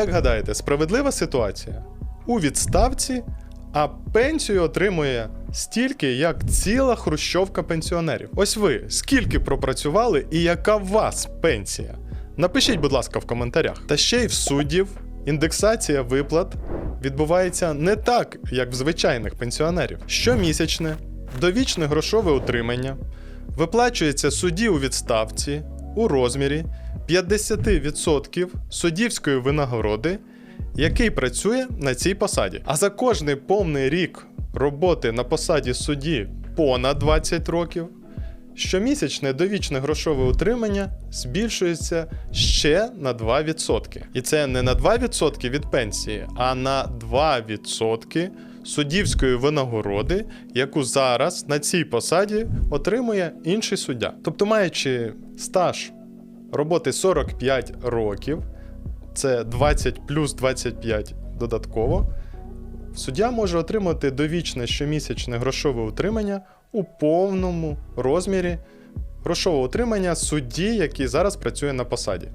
Як гадаєте, справедлива ситуація? У відставці, а пенсію отримує стільки, як ціла хрущовка пенсіонерів. Ось ви скільки пропрацювали і яка в вас пенсія? Напишіть, будь ласка, в коментарях. Та ще й в суддів індексація виплат відбувається не так, як в звичайних пенсіонерів. Щомісячне довічне грошове утримання виплачується судді у відставці у розмірі 50% суддівської винагороди, який працює на цій посаді. А за кожний повний рік роботи на посаді судді понад 20 років, щомісячне довічне грошове утримання збільшується ще на 2%. І це не на 2% від пенсії, а на 2% суддівської винагороди, яку зараз на цій посаді отримує інший суддя. Тобто, маючи стаж роботи 45 років, це 20 плюс 25 додатково, суддя може отримати довічне щомісячне грошове утримання у повному розмірі грошового утримання судді, який зараз працює на посаді.